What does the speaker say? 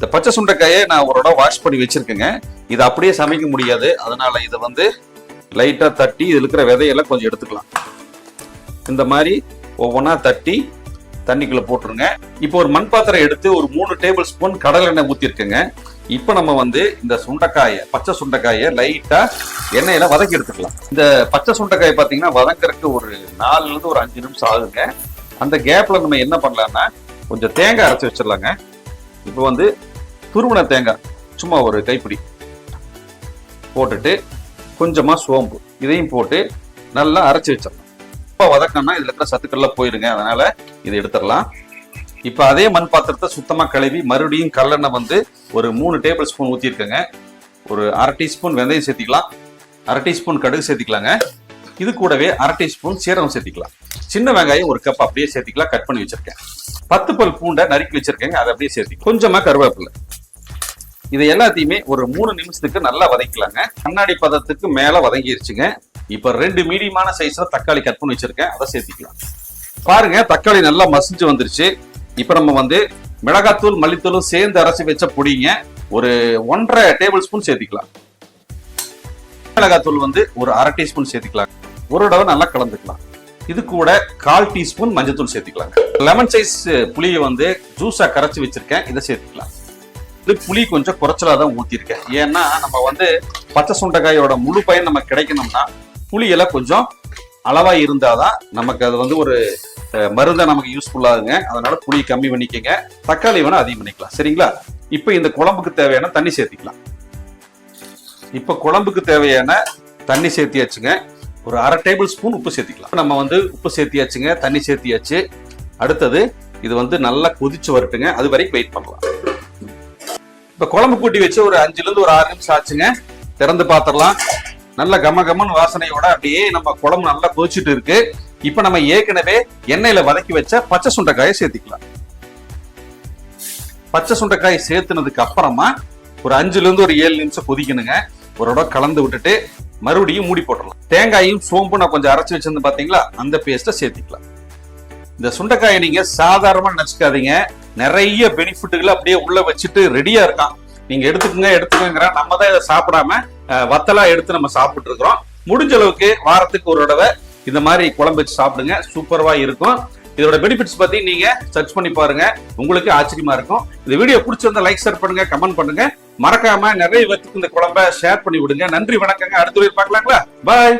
இந்த பச்சை சுண்டைக்காயை நான் ஒரு இடம் வாஷ் பண்ணி வச்சிருக்கேங்க. இது அப்படியே சமைக்க முடியாது. அதனால இதை வந்து லைட்டாக தட்டி இதில் இருக்கிற விதையெல்லாம் கொஞ்சம் எடுத்துக்கலாம். இந்த மாதிரி ஒவ்வொன்றா தட்டி தண்ணிக்குள்ளே போட்டுருங்க. இப்போ ஒரு மண் பாத்திரம் எடுத்து ஒரு மூணு டேபிள் ஸ்பூன் கடலை எண்ணெய் ஊற்றிருக்கேங்க இப்போ நம்ம வந்து இந்த சுண்டைக்காயை பச்சை சுண்டைக்காயை லைட்டாக எண்ணெயில் வதக்கி எடுத்துக்கலாம். இந்த பச்சை சுண்டைக்காய் பார்த்தீங்கன்னா வதக்கறதுக்கு ஒரு நாலுலேருந்து ஒரு அஞ்சு நிமிஷம் ஆகுங்க. அந்த கேப்பில் நம்ம என்ன பண்ணலான்னா கொஞ்சம் தேங்காய் அரைச்சி வச்சிடலாங்க. இப்போ வந்து துருவன தேங்காய் சும்மா ஒரு கைப்பிடி போட்டுட்டு கொஞ்சமாக சோம்பு இதையும் போட்டு நல்லா அரைச்சி வச்சிடலாம். இப்போ வதக்கம்னா இதில் இருக்கிற சத்துக்கள்லாம் போயிருங்க அதனால் இதை எடுத்துடலாம். இப்போ அதே மண் பாத்திரத்தை சுத்தமாக கழுவி மறுபடியும் கல்லெண்ணெய் வந்து ஒரு மூணு டேபிள் ஸ்பூன் ஊற்றிருக்கேங்க ஒரு அரை டீஸ்பூன் வெந்தயம் சேர்த்திக்கலாம். அரை டீஸ்பூன் கடுகு சேர்த்திக்கலாங்க. இது கூடவே அரை டீஸ்பூன் சீரகம் சேர்த்திக்கலாம். சின்ன வெங்காயம் ஒரு கப் அப்படியே சேர்த்திக்கலாம். கட் பண்ணி வச்சிருக்கேன். பத்து பல் பூண்டை நறுக்கி வச்சிருக்கேங்க. அதை அப்படியே சேர்த்தி கொஞ்சமாக கருவேப்பில்லை இது எல்லாத்தையுமே ஒரு மூணு நிமிஷத்துக்கு நல்லா வதக்கலாங்க. கண்ணாடி பதத்துக்கு மேல வதங்கிருச்சுங்க. இப்ப ரெண்டு மீடியமான சைஸ்ல தக்காளி கட் பண்ணி வச்சிருக்கேன். அதை சேர்த்திக்கலாம். பாருங்க தக்காளி நல்லா மசிஞ்சு வந்துருச்சு. இப்ப நம்ம வந்து மிளகாத்தூள் மல்லித்தூளும் சேர்ந்து அரைச்சி வச்ச பொடிங்க ஒரு ஒன்றரை டேபிள் ஸ்பூன் சேர்த்திக்கலாம். மிளகாத்தூள் வந்து ஒரு அரை டீஸ்பூன் சேர்த்துக்கலாம். ஒரு தடவை நல்லா கலந்துக்கலாம். இது கூட கால் டீஸ்பூன் மஞ்சத்தூள் சேர்த்துக்கலாம் லெமன் சைஸ் புளியை வந்து ஜூஸா கரைச்சி வச்சிருக்கேன். இதை சேர்த்துக்கலாம். இது புளி கொஞ்சம் குறைச்சலாக தான் ஊற்றிருக்கேன் ஏன்னா நம்ம வந்து பச்சை சுண்டைக்காயோட முழு பயன் நம்ம கிடைக்கணும்னா புளியெல்லாம் கொஞ்சம் அளவாக இருந்தால் தான் நமக்கு அது வந்து ஒரு மருந்தை மருந்தா நமக்கு யூஸ்ஃபுல்லாகுங்க அதனால் அதனால புளி கம்மி பண்ணிக்கங்க. தக்காளி வேணால் அதிகம் பண்ணிக்கலாம். சரிங்களா? இப்போ இந்த குழம்புக்கு தேவையான தண்ணி சேர்த்திக்கலாம். இப்போ குழம்புக்கு தேவையான தண்ணி சேர்த்தியாச்சுங்க. ஒரு அரை டேபிள் ஸ்பூன் உப்பு சேர்த்திக்கலாம். நம்ம வந்து உப்பு சேர்த்தியாச்சுங்க தண்ணி சேர்த்தியாச்சு. அடுத்தது இது வந்து நல்லா கொதிச்சு வரட்டுங்க. அது வரைக்கும் வெயிட் பண்ணலாம். இப்ப குழம்பு கூட்டி வச்சு ஒரு அஞ்சுல இருந்து ஒரு ஆறு நிமிஷம் ஆச்சுங்க. திறந்து பாத்திரலாம். நல்ல கம கமன்னு வாசனையோட அப்படியே நம்ம குழம்பு நல்லா கொதிச்சுட்டு இருக்கு. இப்ப நம்ம ஏற்கனவே எண்ணெயில வதக்கி வச்ச பச்சை சுண்டைக்காயை சேர்த்துக்கலாம். பச்சை சுண்டைக்காய் சேர்த்துனதுக்கு அப்புறமா ஒரு அஞ்சுல இருந்து ஒரு ஏழு நிமிஷம் கொதிக்கணுங்க. ஒரு இடம் கலந்து விட்டுட்டு மறுபடியும் மூடி போட்டுடலாம். தேங்காயும் சோம்பு நான் கொஞ்சம் அரைச்சு வச்சிருந்து பாத்தீங்களா? அந்த பேஸ்ட்டை சேர்த்துக்கலாம். இந்த சுண்டைக்காயை நீங்க சாதாரணமா நினைச்சுக்காதீங்க. நிறைய பெனிஃபிட்டுகளை அப்படியே உள்ள வச்சுட்டு ரெடியா இருக்கான். நீங்க எடுத்துக்கங்க எடுத்துக்கங்கிற நம்ம தான் இதை சாப்பிடாம வத்தலா எடுத்து நம்ம சாப்பிட்டு இருக்கிறோம். முடிஞ்ச அளவுக்கு வாரத்துக்கு ஒரு தடவை இந்த மாதிரி குழம்பு வச்சு சாப்பிடுங்க. சூப்பர்வா இருக்கும். இதோட பெனிஃபிட்ஸ் பத்தி நீங்க சர்ச் பண்ணி பாருங்க. உங்களுக்கு ஆச்சரியமா இருக்கும். இந்த வீடியோ பிடிச்சிருந்தா லைக் ஷேர் பண்ணுங்க கமெண்ட் பண்ணுங்க. மறக்காம நிறைய பேத்துக்கு இந்த குழம்ப ஷேர் பண்ணி விடுங்க. நன்றி வணக்கங்க. அடுத்த வீடு பார்க்கலாங்களா? பாய்